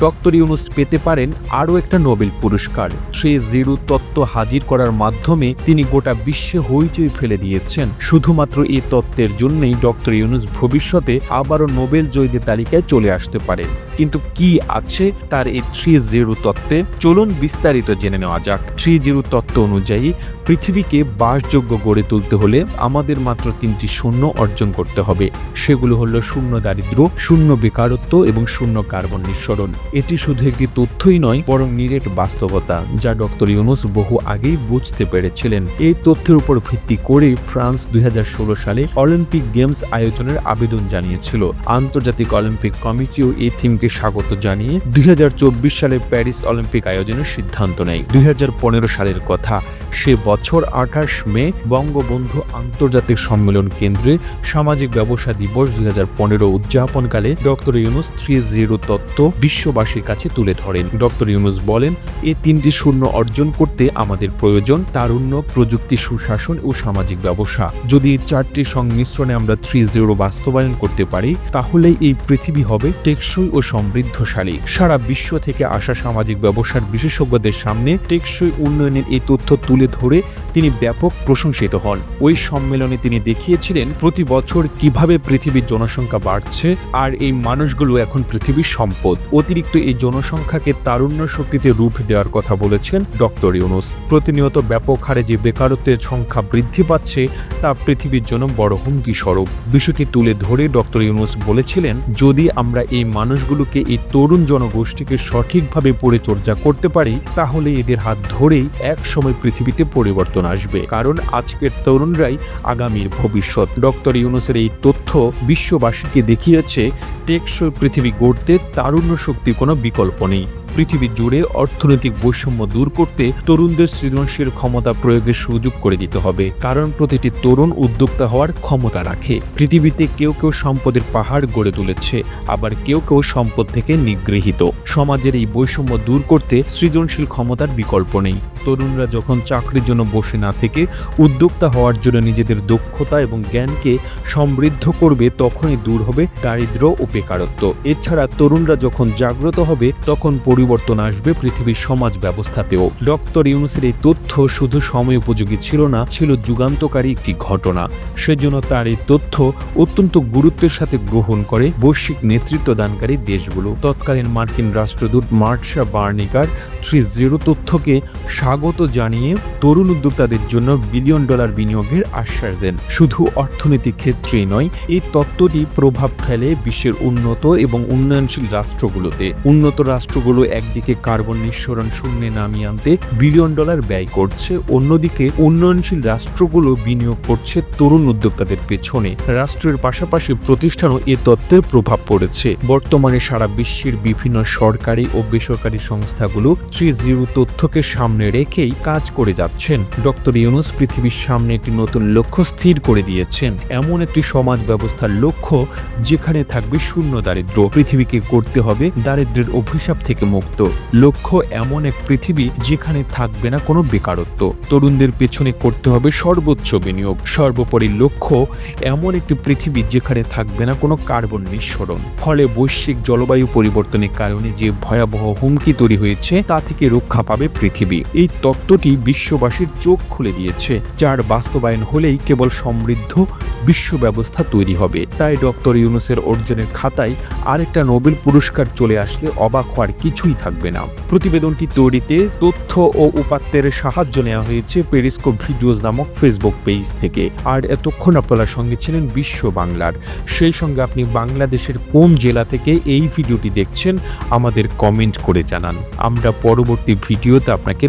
Doctor Yunus পেতে পারেন আরও একটা নোবেল পুরস্কার। থ্রি জিরো তত্ত্ব হাজির করার মাধ্যমে তিনি গোটা বিশ্বে হইচই ফেলে দিয়েছেন। শুধুমাত্র এই তত্ত্বের জন্যই ডক্টর ইউনুস ভবিষ্যতে আবারও নোবেল জয়ীদের তালিকায় চলে আসতে পারেন। কিন্তু কি আছে তার এই থ্রি জিরো তত্ত্বে? চলুন বিস্তারিত জেনে নেওয়া যাক। থ্রি জিরো তত্ত্ব অনুযায়ী পৃথিবীকে বাসযোগ্য গড়ে তুলতে হলে আমাদের মাত্র তিনটি শূন্য অর্জন করতে হবে। সেগুলো হলো শূন্য দারিদ্র্য, শূন্য বেকারত্ব এবং শূন্য কার্বন নিঃসরণ। এটি শুধু একটি তথ্যই নয়, বরং নিরেট বাস্তবতা, যা ডক্টর ইউনুস বহু আগেই বুঝতে পেরেছিলেন। এই তথ্যের উপর ভিত্তি করে ফ্রান্স দুই হাজার ষোলো সালে অলিম্পিক গেমস আয়োজনের আবেদন জানিয়েছিল। আন্তর্জাতিক অলিম্পিক কমিটিও এই থিমকে স্বাগত জানিয়ে দুই হাজার চব্বিশ সালে প্যারিস অলিম্পিক আয়োজনের সিদ্ধান্ত নেয়। দুই হাজার পনেরো সালের কথা, সে বছর আঠাশ মে বঙ্গবন্ধু আন্তর্জাতিক সম্মেলন কেন্দ্রে সামাজিক ব্যবসা দিবস দুই হাজার পনেরো উদযাপনকালে ডক্টর ইউনুস থ্রি জিরো তত্ত্ব বিশ্ববাসীর কাছে তুলে ধরেন। ডক্টর ইউনুস বলেন এই তিনটি শূন্য অর্জন করতে আমাদের প্রয়োজন তারুণ্য, প্রযুক্তি, সুশাসন ও সামাজিক ব্যবসা। যদি এই চারটি সংমিশ্রণে আমরা থ্রি জিরো বাস্তবায়ন করতে পারি, তাহলে এই পৃথিবী হবে টেকসই ও সমৃদ্ধশালী। সারা বিশ্ব থেকে আসা সামাজিক ব্যবসার বিশেষজ্ঞদের সামনে টেকসই উন্নয়নের এই তথ্য তুলে ধরে তিনি ব্যাপক প্রশংসিত হন। ওই সম্মেলনে তিনি দেখিয়েছিলেন, প্রতি বছর কীভাবে পৃথিবীর জনসংখ্যা বাড়ছে আর এই মানুষগুলো এখন পৃথিবীর সম্পদ। অতিরিক্ত এই জনসংখ্যাকে তারুণ্য শক্তিতে রূপ দেওয়ার কথা বলেছেন ডক্টর ইউনুস। প্রতিনিয়ত ব্যাপক হারে যে বেকারত্বের সংখ্যা বৃদ্ধি পাচ্ছে, তা পৃথিবীর জন্য বড় হুমকি স্বরূপ বিষয়টি তুলে ধরে ডক্টর ইউনুস বলেছিলেন, যদি আমরা এই মানুষগুলোকে এই তরুণ জনগোষ্ঠীকে সঠিকভাবে পরিচর্যা করতে পারি, তাহলে এদের হাত ধরেই এক সময় পৃথিবীতে পরিবর্তন আসবে। কারণ আজকের তরুণরাই আগামীর ভবিষ্যৎ। ডক্টর ইউনুসের এই তথ্য বিশ্ববাসীকে দেখিয়েছে, টেকসই পৃথিবী গড়তে তারুণ্য শক্তি কোনো বিকল্প নেই। পৃথিবী জুড়ে অর্থনৈতিক বৈষম্য দূর করতে তরুণদের সৃজনশীল ক্ষমতা প্রয়োগের সুযোগ করে দিতে হবে। কারণ প্রতিটি তরুণ উদ্যোক্তা হওয়ার ক্ষমতা রাখে। পৃথিবীতে কেউ কেউ সম্পদের পাহাড় গড়ে তুলেছে, আবার কেউ কেউ সম্পদ থেকে নিগৃহীত। সমাজের এই বৈষম্য দূর করতে সৃজনশীল ক্ষমতার বিকল্প নেই। তরুণরা যখন চাকরির জন্য বসে না থেকে উদ্যোক্তা হওয়ার জন্য নিজেদের দক্ষতা এবং জ্ঞানকে সমৃদ্ধ করবে, তখনই দূর হবে দারিদ্র ও বেকারত্ব। এছাড়া তরুণরা যখন জাগ্রত হবে, তখন পরিবর্তন আসবে পৃথিবীর সমাজ ব্যবস্থাতেও। ডক্টর ইউনুসের এই তথ্য শুধু সময় উপযোগী ছিল না, ছিল যুগান্তকারী একটি ঘটনা। সেজন্য তার এই তথ্য অত্যন্ত গুরুত্বের সাথে গ্রহণ করে বৈশ্বিক নেতৃত্ব দানকারী দেশগুলো। তৎকালীন মার্কিন রাষ্ট্রদূত মার্কশা বার্নিকার থ্রি জিরো তথ্যকে স্বাগত জানিয়ে তরুণ উদ্যোক্তাদের জন্য বিলিয়ন ডলার বিনিয়োগের আশ্বাস দেন। শুধু অর্থনৈতিক ক্ষেত্রেই নয়, এই তত্ত্বটি প্রভাব ফেলে বিশ্বের উন্নত এবং উন্নয়নশীল রাষ্ট্রগুলোতে। উন্নত রাষ্ট্রগুলো একদিকে কার্বন নিঃসরণ শূন্যে নামিয়ে আনতে বিলিয়ন ডলার ব্যয় করছে, অন্যদিকে উন্নয়নশীল রাষ্ট্রগুলো বিনিয়োগ করছে তরুণ উদ্যোক্তাদের পেছনে। রাষ্ট্রের পাশাপাশি প্রতিষ্ঠানও এ তত্ত্বের প্রভাব পড়েছে। বর্তমানে সারা বিশ্বের বিভিন্ন সরকারি ও বেসরকারি সংস্থাগুলো থ্রি জিরো তথ্যকে সামনে রেখেই কাজ করে যাচ্ছেন। ডক্টর ইউনুস পৃথিবীর সামনে একটি নতুন লক্ষ্য স্থির করে দিয়েছেন। এমন একটি সমাজ ব্যবস্থার লক্ষ্য যেখানে থাকবে শূন্য দারিদ্র পৃথিবীকে করতে হবে দারিদ্র্যের অভিশাপ থেকে মুক্ত। লক্ষ্য এমন এক পৃথিবী যেখানে থাকবে না কোনো বেকারত্ব। তরুণদের পেছনে করতে হবে সর্বোচ্চ বিনিয়োগ। সর্বোপরি লক্ষ্য এমন একটি পৃথিবী যেখানে থাকবে না কোনো কার্বন নিঃসরণ। ফলে বৈশ্বিক জলবায়ু পরিবর্তনের কারণে যে ভয়াবহ হুমকি তৈরি হয়েছে, তা থেকে রক্ষা পাবে পৃথিবী। এই তত্ত্বটি বিশ্ববাসীর চোখ খুলে দিয়েছে। যার বাস্তবায়ন হলেই কেবল সমৃদ্ধ বিশ্ব ব্যবস্থা তৈরি হবে। তাই ডক্টর ইউনুসের অর্জনের খাতায় আরেকটা নোবেল পুরস্কার চলে আসলে অবাক হওয়ার কিছুই থাকবে না। প্রতিবেদনটি তৈরিতে তথ্য ও উপাত্তের সাহায্য নেওয়া হয়েছে পেরিস্কোপ ভিডিওস নামক ফেসবুক পেজ থেকে। আর এতক্ষণ আপনারা সঙ্গে ছিলেন বিশ্ব বাংলার। সেই সঙ্গে আপনি বাংলাদেশের কোন জেলা থেকে এই ভিডিওটি দেখছেন, আমাদের কমেন্ট করে জানান। আমরা পরবর্তী ভিডিওতে আপনাকে